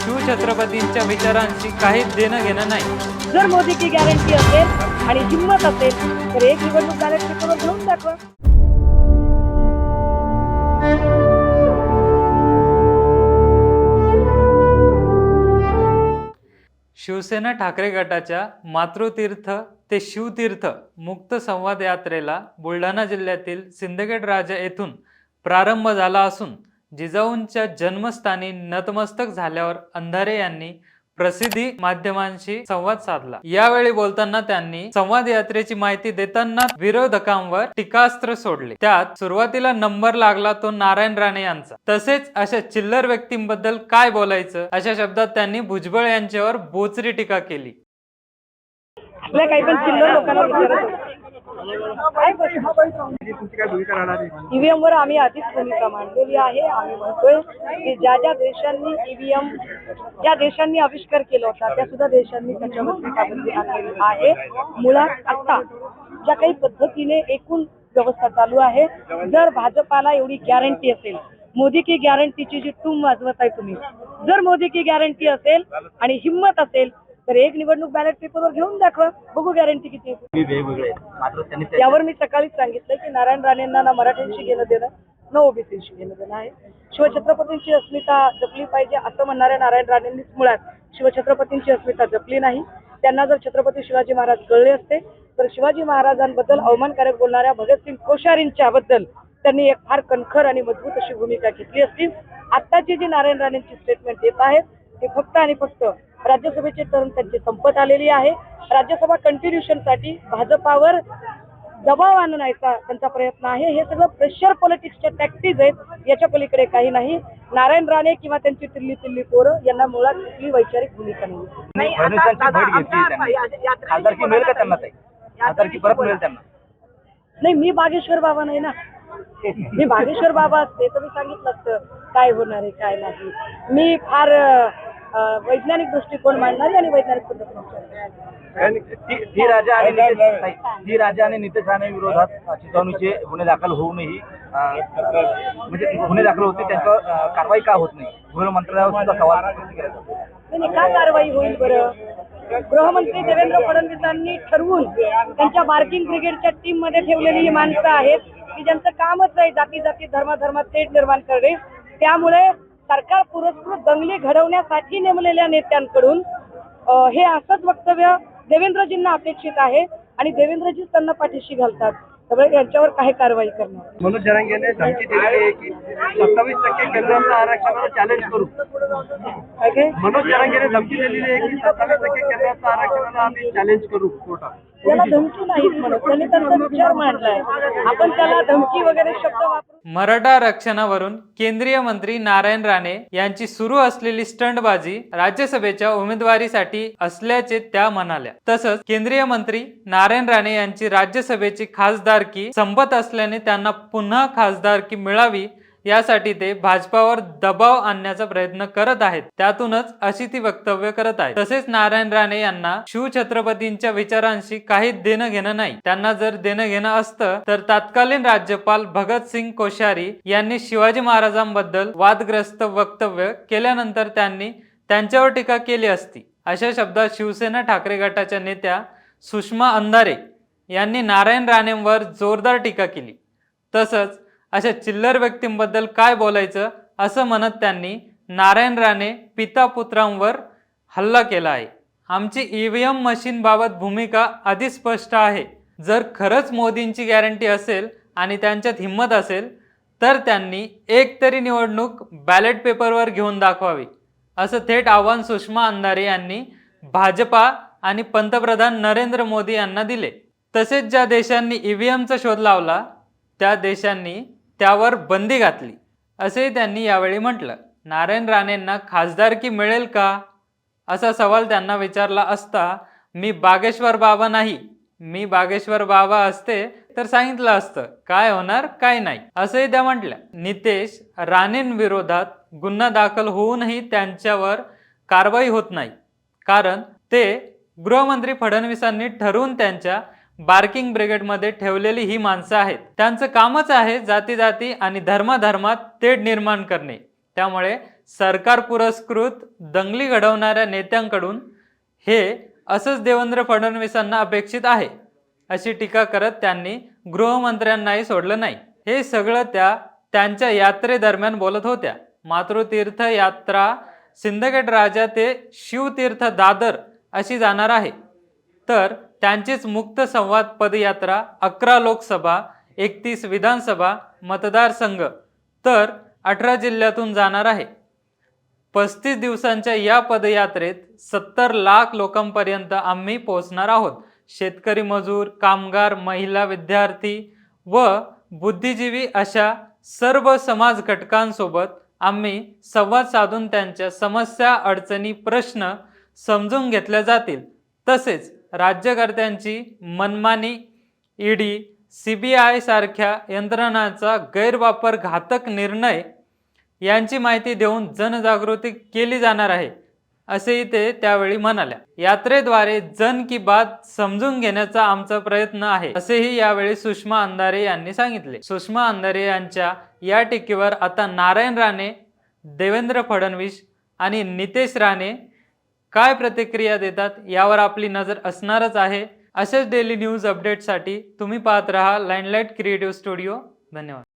शिवछत्रपतींच्या विचारांशी काहीच देणं घेणं नाही. जर मोदी की गॅरंटी असेल आणि हिंमत असेल तर एक निवडणूक बॅलेट पेपरवर घेऊन दाखवा. शिवसेना ठाकरे गटाच्या मातृतीर्थ ते शिवतीर्थ मुक्त संवाद यात्रेला बुलढाणा जिल्ह्यातील सिंदखेड राजा येथून प्रारंभ झाला असून जिजाऊंच्या जन्मस्थानी नतमस्तक झाल्यावर अंधारे यांनी प्रसिद्धी माध्यमांशी संवाद साधला. यावेळी बोलताना त्यांनी संवाद यात्रेची माहिती देताना विरोधकांवर टीकास्त्र सोडले. त्यात सुरुवातीला नंबर लागला तो नारायण राणे यांचा. तसेच अशा चिल्लर व्यक्तींबद्दल काय बोलायचं अशा शब्दात त्यांनी भुजबळ यांच्यावर बोचरी टीका केली. काही पण चिल्लर लोकांना ईव्हीएम वर आम्ही आधीच भूमिका मांडलेली आहे. आम्ही म्हणतोय की ज्या ज्या देशांनी ईव्हीएम ज्या देशांनी आविष्कार केला होता त्या सुद्धा देशांनी त्याच्यावरती पाबंदी आहे. मुळात आता ज्या काही पद्धतीने एकूण व्यवस्था चालू आहे जर भाजपाला एवढी गॅरंटी असेल मोदी की गॅरंटीची जी टूम वाजवत आहे तुम्ही जर मोदी की गॅरंटी असेल आणि हिंमत असेल तर एक निवडणूक बॅलेट पेपरवर घेऊन दाखवा. बघू गॅरंटी किती तुम्ही वेगवेगळे आहेत. मात्र त्यांनी त्या- यावर मी सकाळीच सांगितलं की नारायण राणेंना ना मराठ्यांशी घेणं देणं न ओबीसीशी घेणं देणं आहे. शिवछत्रपतींची अस्मिता जपली पाहिजे असं म्हणणाऱ्या नारायण राणेंनीच मुळात शिवछत्रपतींची अस्मिता जपली नाही. त्यांना जर छत्रपती शिवाजी महाराज कळले असते तर शिवाजी महाराजांबद्दल अवमानकारक बोलणाऱ्या भगतसिंग कोश्यारींच्या बद्दल त्यांनी एक फार कणखर आणि मजबूत अशी भूमिका घेतली असती. आत्ताची जी नारायण राणेंची स्टेटमेंट देत आहेत ते फक्त आणि फक्त राज्यसभेचे टर्म त्यांची संपत आलेली आहे. राज्यसभा कंटिन्युशनसाठी भाजपावर दबाव आणण्याचा त्यांचा प्रयत्न आहे. हे सगळं प्रेशर पॉलिटिक्सच्या टॅक्टिस आहेत. याच्या पलीकडे काही नाही. नारायण राणे किंवा त्यांची तिल्ली तिल्ली पोरं यांना मुळात कुठली वैचारिक भूमिका नाही. नाही मी बागेश्वर बाबा नाही ना. मी बागेश्वर बाबा असते तर मी सांगितलं असतं. काय होणार आहे काय नाही. मी फार वैज्ञानिक दृष्टिकोन मांडणारी आणि वैज्ञानिक पद्धतीने विचार करणारी. आणि ती- ती राजा आणि नितेश राजा आणि नितेश राणे विरोधात चिथावणीचे गुन्हे दाखल होऊनही म्हणजे गुन्हे दाखल होते त्यांच्यावर कारवाई का होत नाही? गृह मंत्रालयावर सुद्धा सवाल नाही, नाही, का कारवाई होईल बरं? गृहमंत्री देवेंद्र फडणवीसांनी ठरवून त्यांच्या बार्किंग ब्रिगेडच्या टीममध्ये ठेवलेली ही माणसं आहेत की ज्यांचं कामच आहे जाती जाती धर्माधर्मात तेढ निर्माण करणे. त्यामुळे सरकार पुरस्कृत दंगली घडवण्यासाठी नेमलेल्या नेत्यांकडून हे असंच वक्तव्य देवेंद्रजींना अपेक्षित आहे आणि देवेंद्रजीच त्यांना पाठीशी घालतात. त्यामुळे यांच्यावर काही कारवाई करणार. मनोज जरांगेने धमकी दिलेली आहे की सत्तावीस टक्के केंद्राचं आरक्षणाला चॅलेंज करू. काय काय? मनोज जरांगेने धमकी दिलेली आहे की सत्तावीस टक्के केंद्राचं आरक्षणाला आम्ही चॅलेंज करू. कोर्टात त्याला धमकी नाही म्हणत. त्यांनी त्यांचा विचार मांडलाय. आपण त्याला धमकी वगैरे शब्द वापरू मराठा आरक्षणावरून केंद्रीय मंत्री नारायण राणे यांची सुरू असलेली स्टंटबाजी राज्यसभेच्या उमेदवारीसाठी असल्याचे त्या म्हणाल्या. तसंच केंद्रीय मंत्री नारायण राणे यांची राज्यसभेची खासदारकी संपत असल्याने त्यांना पुन्हा खासदारकी मिळावी यासाठी ते भाजपावर दबाव आणण्याचा प्रयत्न करत आहेत. त्यातूनच अशी ती वक्तव्य करत आहे तसेच नारायण राणे यांना शिवछत्रपतींच्या विचारांशी काही देणं घेणं नाही. त्यांना जर देणं घेणं असतं तर तत्कालीन राज्यपाल भगतसिंग कोश्यारी यांनी शिवाजी महाराजांबद्दल वादग्रस्त वक्तव्य केल्यानंतर त्यांनी त्यांच्यावर टीका केली असती. अशा शब्दात शिवसेना ठाकरे गटाच्या नेत्या सुषमा अंधारे यांनी नारायण राणेंवर जोरदार टीका केली. तसंच अशा चिल्लर व्यक्तींबद्दल काय बोलायचं असं म्हणत त्यांनी नारायण राणे पिता पुत्रांवर हल्ला केला आहे. आमची ईव्हीएम एम मशीनबाबत भूमिका आधीच स्पष्ट आहे. जर खरंच मोदींची गॅरंटी असेल आणि त्यांच्यात हिंमत असेल तर त्यांनी एक तरी निवडणूक बॅलेट पेपरवर घेऊन दाखवावी असं थेट आव्हान सुषमा अंधारे यांनी भाजपा आणि पंतप्रधान नरेंद्र मोदी यांना दिले. तसेच ज्या देशांनी ई व्ही एमचा शोध लावला त्या देशांनी त्यावर बंदी घातली असे त्यांनी यावेळी म्हटलं. नारायण राणेंना खासदारकी मिळेल का? असा सवाल त्यांना विचारला असता मी बागेश्वर बाबा नाही. मी बागेश्वर बाबा असते तर सांगितलं असतं. काय होणार काय नाही. असंही त्या म्हटल्या. नितेश राणेंविरोधात गुन्हा दाखल होऊनही त्यांच्यावर कारवाई होत नाही. कारण ते गृहमंत्री फडणवीसांनी ठरवून त्यांच्या बार्किंग ब्रिगेडमध्ये ठेवलेली ही माणसं आहेत. त्यांचं कामच आहे जाती जाती आणि धर्माधर्मात तेढ निर्माण करणे. त्यामुळे सरकार पुरस्कृत दंगली घडवणाऱ्या नेत्यांकडून हे असंच देवेंद्र फडणवीसांना अपेक्षित आहे अशी टीका करत त्यांनी गृहमंत्र्यांनाही सोडलं नाही. हे सगळं त्या त्यांच्या यात्रेदरम्यान बोलत होत्या. मातृतीर्थ यात्रा सिंदखेड राजा ते शिवतीर्थ दादर अशी जाणार आहे. तर त्यांचीच मुक्त संवाद पदयात्रा अकरा लोकसभा एकतीस विधानसभा मतदारसंघ तर अठरा जिल्ह्यातून जाणार आहे. पस्तीस दिवसांच्या या पदयात्रेत सत्तर लाख लोकांपर्यंत आम्ही पोहोचणार आहोत. शेतकरी मजूर कामगार महिला विद्यार्थी व बुद्धिजीवी अशा सर्व समाज घटकांसोबत आम्ही संवाद साधून त्यांच्या समस्या अडचणी प्रश्न समजून घेतल्या जातील. तसेच राज्यकर्त्यांची मनमानी ईडी सी बी आयसारख्या यंत्रणांचा गैरवापर घातक निर्णय यांची माहिती देऊन जनजागृती केली जाणार आहे असेही ते त्यावेळी म्हणाल्या. यात्रेद्वारे जन की बात समजून घेण्याचा आमचा प्रयत्न आहे असेही यावेळी सुषमा अंधारे यांनी सांगितले. सुषमा अंधारे यांच्या या टीकेवर आता नारायण राणे देवेंद्र फडणवीस आणि नितेश राणे काय प्रतिक्रिया देतात यावर आपली नजर असणारच आहे. असेच डेली न्यूज अपडेटसाठी तुम्ही पाहत रहा लाईनलाईट क्रिएटिव्ह स्टुडिओ धन्यवाद.